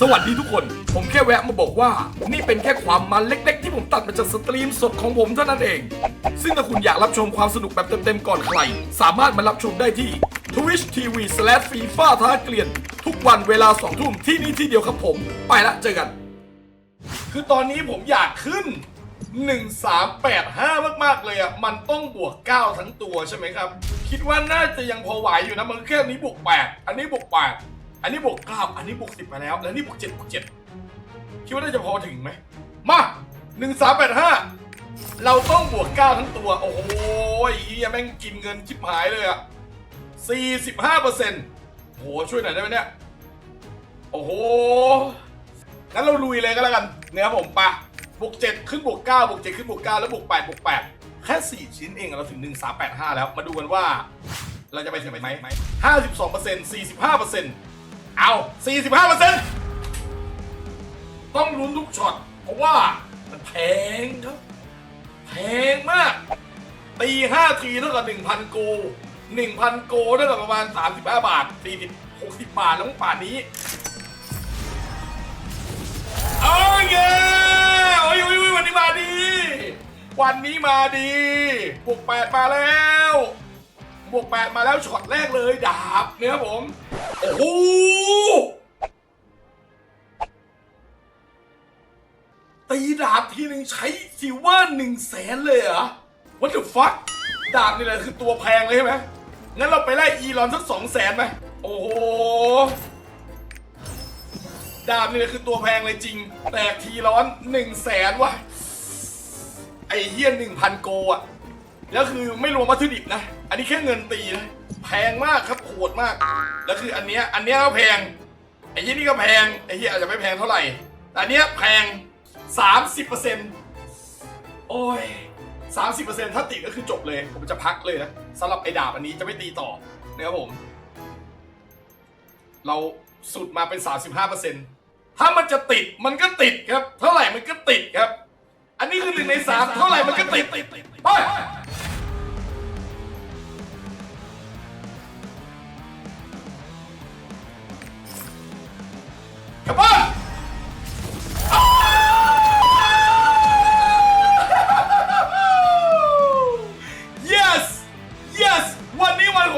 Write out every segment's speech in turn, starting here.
สวัสดีทุกคน ผมแค่แวะมาบอกว่า นี่เป็นแค่ความมันเล็ก ๆ ที่ผมตัดมาจากสตรีมสดของผมเท่านั้นเอง ซึ่งถ้าคุณอยากรับชมความสนุกแบบเต็มๆก่อนใคร สามารถมารับชมได้ที่ Twitch TV slash FIFA ท้าเกลียน ทุกวันเวลา2ทุ่มที่นี่ที่เดียวครับผม ไปละเจอกัน คือตอนนี้ผมอยากขึ้น 1385 มาก ๆ เลยอะ มันต้องบวก 9 ทั้งตัวใช่ไหมครับ คิดว่าน่าจะยังพอไหวอยู่นะ มันแค่นี้บวก 8 อันนี้บวก 8 อันนี้บวก9อันนี้บวก10ไปแล้ว แล้วนี่บวก7บวก7คิดว่าน่าจะพอถึงไหม มา1385เราต้องบวก9ทั้งตัว โอ้โหเฮียแม่งกินเงินชิบหายเลยอะ45เปอร์เซ็นต์โหช่วยหน่อยได้ไหมเนี่ย โอ้โหงั้นเราลุยเลยก็แล้วกันเนะครับผมปะบวกเจ็ดขึ้นบวกเก้าบวกเจ็ดขึ้นบวกเก้าแล้วบวกแปดบวกแปดแค่สี่ชิ้นเองเราถึงหนึ่งสามแปดห้าแล้ว มาดูกันว่า เราจะไปถึงไหมห้าสิบสองเปอร์เซ็นต์สี่สิบห้าเปอร์เซ็นต์ เอาสี่สิบห้าเปอร์เซ็นต์ต้องลุ้นทุกช็อต เพราะว่ามันแพงครับ แพงมาก ตีห้าทีเท่ากับหนึ่งพันโกหนึ่งพันโกเท่ากับประมาณสามสิบาทสี่สิบาท แล้วป่านนี้โอ้ยเย้โอ้ยโอ้ยวันนี้มาดี วันนี้มาดีบวกแปดมาแล้วบวกแปดมาแล้วช็อตแรกเลยดาบเนี่ยผม โอ้โหตีดาบทีหนึ่งใช้ซิลเวอร์หนึ่งแสนเลยเหรอ What the fuck ดาบนี่แหละคือตัวแพงเลยใช่ไหมงั้นเราไปไล่อีลอนสักสองแสนไหมโอ้โห ดาบนี่คือตัวแพงเลยจริง แตกทีร้อนหนึ่งแสนว่ะ ไอเฮี้ยหนึ่งพันโกอะ แล้วคือไม่รวมวัตถุดิบนะ อันนี้แค่เงินตีนะ แพงมากครับโหดมาก แล้วคืออันเนี้ยอันเนี้ยก็แพงไอ้เฮี้นี่ก็แพงไอ้เฮี้ยอาจจะไม่แพงเท่าไหร่แต่อันเนี้ยแพงสามสิบเปอร์เซ็นต์โอ้ยสามสิบเปอร์เซ็นต์ถ้าติดก็คือจบเลย ผมจะพักเลยนะสำหรับไอ้ดาบอันนี้จะไม่ตีต่อนะครับผม เราสุดมาเป็น 35%ถ้ามันจะติดมันก็ติดครับ เท่าไหร่มันก็ติดครับ อันนี้คือหนึ่งในสามเท่าไหร่มันก็ติดไปกลั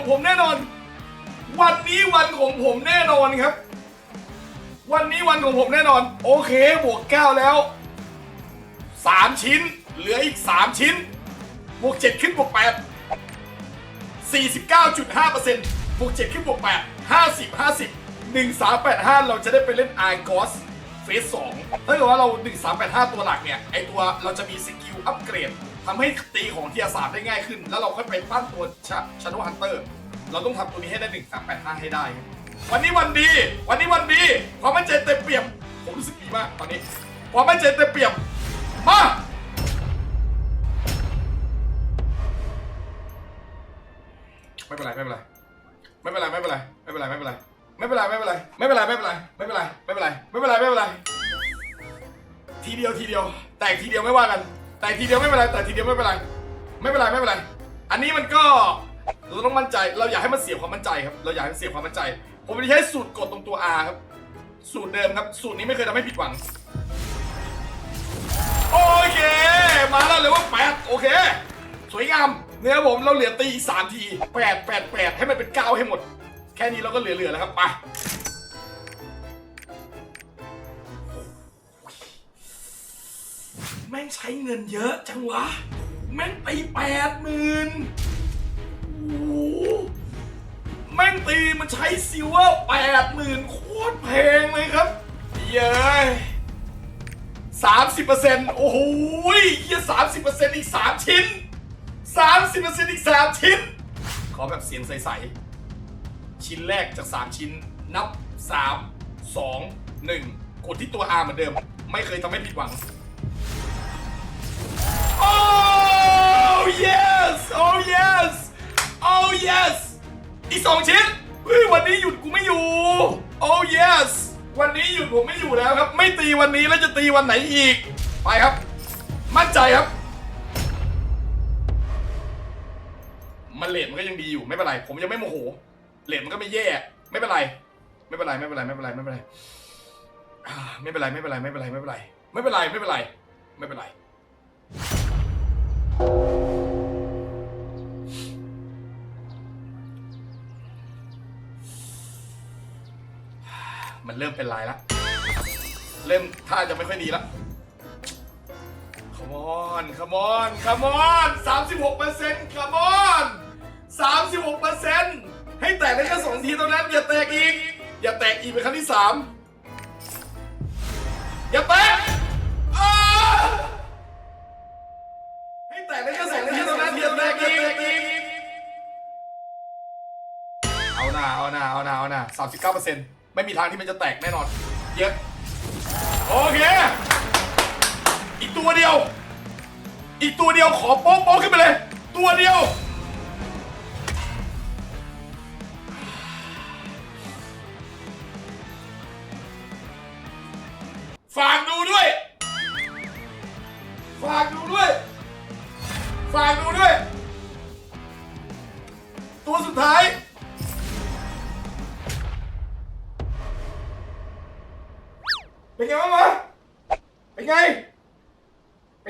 ผมแน่นอน วันนี้วันของผมแน่นอนครับ วันนี้วันของผมแน่นอน โอเคบวก9แล้ว3ชิ้น เหลืออีก3ชิ้น บวก7ขึ้นบวก8 49.5%บวก7ขึ้นบวก8 50 50 1385เราจะได้ไปเล่น i g o s เฟส2ถ้าเกิดว่าเรา1385ตัวหลักเนี่ย ไอตัวเราจะมีสกิลอัปเกรดทำให้ตีของเทียร์สามได้ง่ายขึ้น แล้วเราค่อยไปปั้นตัวชาโดว์ฮันเตอร์ เราต้องทำตัวนี้ให้ได้1385ให้ได้ วันนี้วันดี วันนี้วันดีความมั่นใจเต็มเปี่ยม ผมรู้สึกดีมากตอนนี้ความมั่นใจเต็มเปี่ยม มาไม่เป็นไรไม่เป็นไรไม่เป็นไรไม่เป็นไรไม่เป็นไรไม่เป็นไรไม่เป็นไรไม่เป็นไรไม่เป็นไรไม่เป็นไรไม่เป็นไรไม่เป็นไรไม่เป็นไรไม่เป็นไรทีเดียวทีเดียว แตกทีเดียวไม่ว่ากัน แตกทีเดียวไม่เป็นไรแต่ทีเดียวไม่เป็นไร ไม่เป็นไรไม่เป็นไร อันนี้มันก็ เราต้องมั่นใจ เราอยากให้มันเสียความมั่นใจครับ เราอยากให้มันเสียความมั่นใจ ผมจะใช้สูตรกดตรงตัว R ครับ สูตรเดิมครับ สูตรนี้ไม่เคยทำให้ผิดหวัง โอเค มาแล้วเลยว่าแปดโอเค สวยงาม เนี่ยผมเราเหลือตีอีกสามทีแปดแปดแปดให้มันเป็นเก้าให้หมด แค่นี้เราก็เหลือๆแล้วครับ ไปแม่งใช้เงินเยอะจังวะ แม่งตีแปดหมื่น ตีมันใช้ซิลเวอร์แปดหมื่นโคตรแพงเลยครับเย้สามสิบเปอร์เซ็นต์โอ้โหเฮียสามสิบเปอร์เซ็นต์อีกสามชิ้นสามสิบเปอร์เซ็นต์อีกสามชิ้น ขอแบบเสียงใสๆ ชิ้นแรกจากสามชิ้น นับสามสองหนึ่งกดที่ตัว R เหมือนเดิม ไม่เคยทำให้ผิดหวังโอ้ yes oh yes oh yes อีกสองชิ้น เฮ้ยวันนี้หยุดกูไม่อยู่ oh yes วันนี้หยุดผมไม่อยู่แล้วครับ ไม่ตีวันนี้แล้วจะตีวันไหนอีก ไปครับ มั่นใจครับ มันเลทมันก็ยังดีอยู่ไม่เป็นไร ผมยังไม่โมโหเลทมันก็ไม่แย่ ไม่เป็นไร ไม่เป็นไรไม่เป็นไรไม่เป็นไรไม่เป็นไรไม่เป็นไรไม่เป็นไรไม่เป็นไรไม่เป็นไรไม่เป็นไรไม่เป็นไรไม่เป็นไร เริ่มเป็นลายแล้วเริ่มท่าจะไม่ค่อยดีแล้ว Come on Come on Come on 36เปอร์เซ็นต์ Come on 36เปอร์เซ็นต์ให้แตกได้แค่สองทีเท่านั้น อย่าแตกอีก อย่าแตกอีกเป็นครั้งที่สามอย่าแตกอ้าให้แตกได้แค่สองทีเท่านั้น อย่าแตกอีกเอาหน้าเอาหน้าเอาหน้าเอาหน้า39เปอร์เซ็นต์ ไม่มีทางที่มันจะแตกแน่นอน เยอะโอเค อีกตัวเดียว อีกตัวเดียวขอโป๊ะโป๊ะขึ้นไปเลย ตัวเดียว ฝากดูด้วย ฝากดูด้วย ฝากดู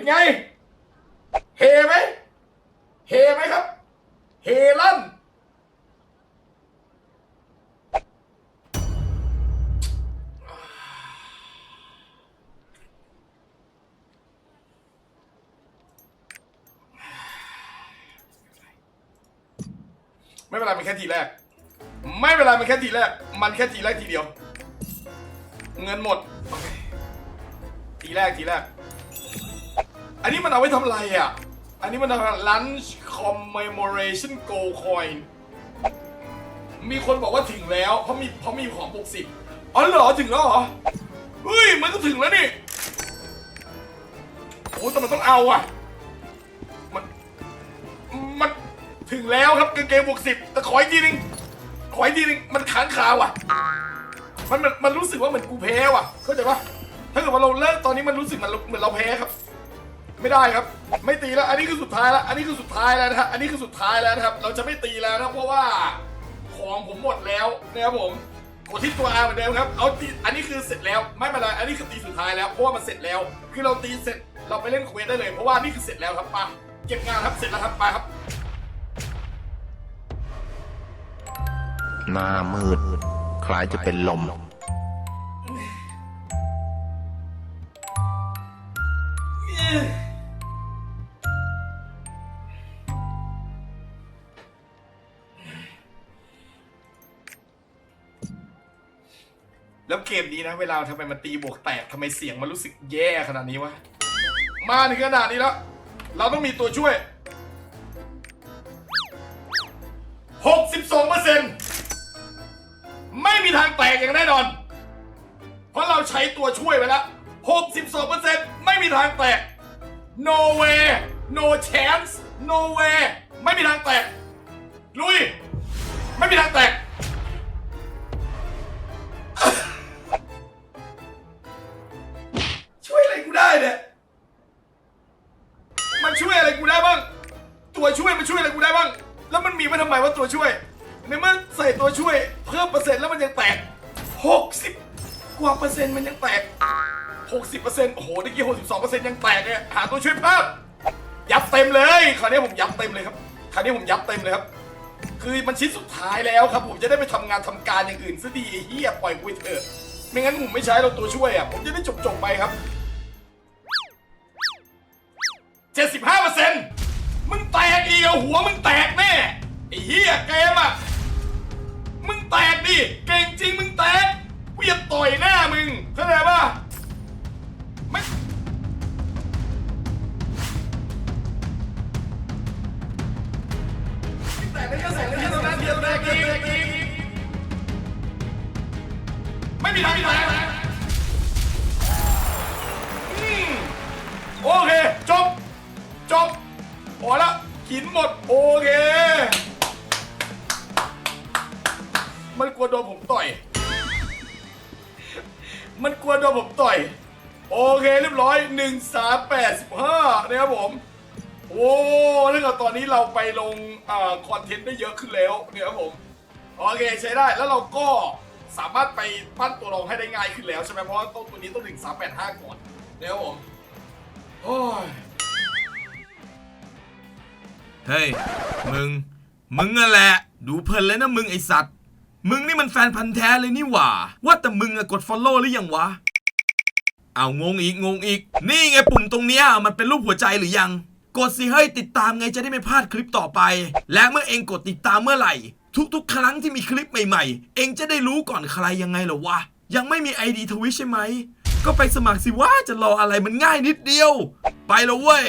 ไง เฮไหมเฮไหมครับ เฮลั่นไม่เป็นไรมันแค่ทีแรก ไม่เป็นไรมันแค่ทีแรก มันแค่ทีแรกทีเดียว เงินหมด ทีแรกทีแรก อันนี้มันเอาไว้ทำอะไรอะ อันนี้มันเอา lunch commemoration gold coin มีคนบอกว่าถึงแล้ว เพราะมีเพราะมีของปกสิบอ๋อเหรอถึงแล้วเหรอ เฮ้ย มันก็ถึงแล้วนี่ โอ้แต่มันต้องเอาอะ มัน มันถึงแล้วครับกางเกงบวกสิบแต่ขออีกทีนึง ขออีกทีนึง มันค้างคาว่ะ มันมันมันรู้สึกว่าเหมือนกูแพ้ว่ะ เข้าใจปะถ้าเกิดว่าเราเลิกตอนนี้มันรู้สึกเหมือนเราเหมือนเราแพ้ครับ ไม่ได้ครับ ไม่ตีแล้ว อันนี้คือสุดท้ายแล้ว อันนี้คือสุดท้ายแล้วนะฮะอันนี้คือสุดท้ายแล้วนะครับ เราจะไม่ตีแล้วนะเพราะว่าของผมหมดแล้วนะครับผมกดที่ตัว R เหมือนเดิมครับ เอาตี อันนี้คือเสร็จแล้ว ไม่เป็นไร อันนี้คือตีสุดท้ายแล้ว เพราะว่ามันเสร็จแล้ว คือเราตีเสร็จ เราไปเล่นเควสได้เลย เพราะว่านี่คือเสร็จแล้วครับไปเก็บงานครับ เสร็จแล้วครับไปครับ หน้ามืด คล้ายจะเป็นลม เกมนี้นะ เวลาทำไมมันตีบวกแตกทำไมเสียงมันรู้สึกแย่ขนาดนี้วะ มาถึงขนาดนี้แล้ว เราต้องมีตัวช่วย 62เปอร์เซ็นต์ไม่มีทางแตกอย่างแน่นอน เพราะเราใช้ตัวช่วยไปแล้ว 62เปอร์เซ็นต์ไม่มีทางแตก no way no chance no way ไม่มีทางแตก ลุย ไม่มีทางแตก แล้วมันมีไว้ทำไมว่าตัวช่วยในเมื่อใส่ตัวช่วย เพิ่มเปอร์เซ็นต์แล้วมันยังแตก 60 กว่าเปอร์เซ็นต์มันยังแตก 60เปอร์เซ็นต์โอ้โหเมื่อกี้62เปอร์เซ็นต์ยังแตกเลยหาตัวช่วยเพิ่มยับเต็มเลยคราวนี้ผมยับเต็มเลยครับคราวนี้ผมยับเต็มเลยครับ คือมันชิ้นสุดท้ายแล้วครับ ผมจะได้ไปทำงานทำการอย่างอื่นซะดีเฮียปล่อยกูเถอะไม่งั้นผมไม่ใช้เราตัวช่วยอะผมจะได้จบจบไปครับ ไม่มีทางแตกอืมโอเค จบ จบพอละหินหมด โอเค มันกลัวโดนผมต่อย มันกลัวโดนผมต่อย โอเคเรียบร้อยหนึ่งสามแปดสิบห้านะครับผม โอ้ถ้าเกิดตอนนี้เราไปลงอ่าคอนเทนต์ได้เยอะขึ้นแล้วเนี่ยครับผม โอเคใช้ได้แล้วเราก็ สามารถไปปั้นตัวรองให้ได้ง่ายขึ้นแล้วใช่ไหมเพราะว่าต้นตัวนี้ต้องถึง385ก่อนนะครับผมโอ้ยเฮ้ย มึง มึงนั่นแหละ ดูเพลินเลยนะมึงไอสัตว์ มึงนี่มันแฟนพันธ์แท้เลยนี่หว่า ว่าแต่มึงอะกด follow หรือยังวะ เอางงอีกงงอีก นี่ไงปุ่มตรงเนี้ยมันเป็นรูปหัวใจหรือยัง กดสิเฮ้ยติดตามไงจะได้ไม่พลาดคลิปต่อไป และเมื่อเองกดติดตามเมื่อไหร่ ทุกๆ ครั้งที่มีคลิปใหม่ๆ เองจะได้รู้ก่อนใครยังไงเหรอวะ ยังไม่มี ID ทวิชใช่ไหม ก็ไปสมัครสิว่าจะรออะไรมันง่ายนิดเดียว ไปแล้วเว้ย